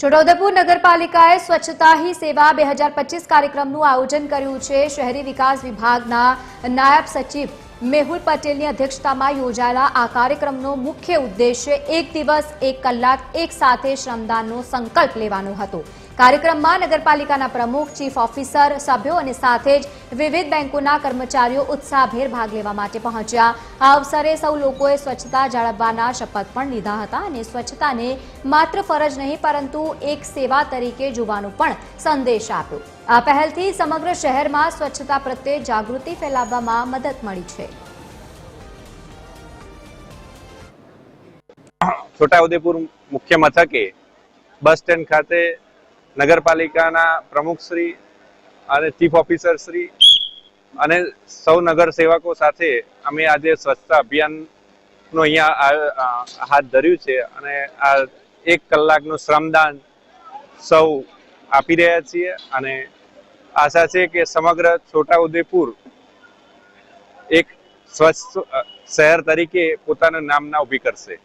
છોટાઉદેપુર નગરપાલિકાએ સ્વચ્છતા હી સેવા બે કાર્યક્રમનું આયોજન કર્યું છે. શહેરી વિકાસ વિભાગના નાયબ સચિવ મેહુલ પટેલની અધ્યક્ષતામાં યોજાયેલા આ કાર્યક્રમનો મુખ્ય ઉદ્દેશ્ય એક દિવસ, એક કલાક, એક સાથે શ્રમદાનનો સંકલ્પ લેવાનો હતો. કાર્યક્રમમાં નગરપાલિકાના પ્રમુખ, ચીફ ઓફિસર, સભ્યો અને સાથે જ વિવિધ બેંકોના કર્મચારીઓ ઉત્સાહભેર ભાગ લેવા માટે પહોંચ્યા. આ અવસરે સૌ લોકોએ સ્વચ્છતા જાળવવાના શપથ પણ લીધા હતા અને સ્વચ્છતાને માત્ર ફરજ નહીં, પરંતુ એક સેવા તરીકે જોવાનો પણ સંદેશ આપ્યો. આ પહેલથી સમગ્ર શહેરમાં સ્વચ્છતા પ્રત્યે જાગૃતિ ફેલાવવામાં મદદ મળી છે. છોટાઉદેપુર મુખ્ય મથકે બસ સ્ટેન્ડ ખાતે નગરપાલિકાના પ્રમુખશ્રી અને ચીફ ઓફિસર શ્રી અને સૌ નગર સેવકો સાથે અમે આજે સ્વચ્છતા અભિયાનનું અહીંયા હાથ ધર્યું છે અને આ એક કલાકનું શ્રમદાન સૌ આપી રહ્યા છીએ અને આશા છે કે સમગ્ર છોટાઉદેપુર એક સ્વચ્છ શહેર તરીકે પોતાનું નામના ઊભી કરશે.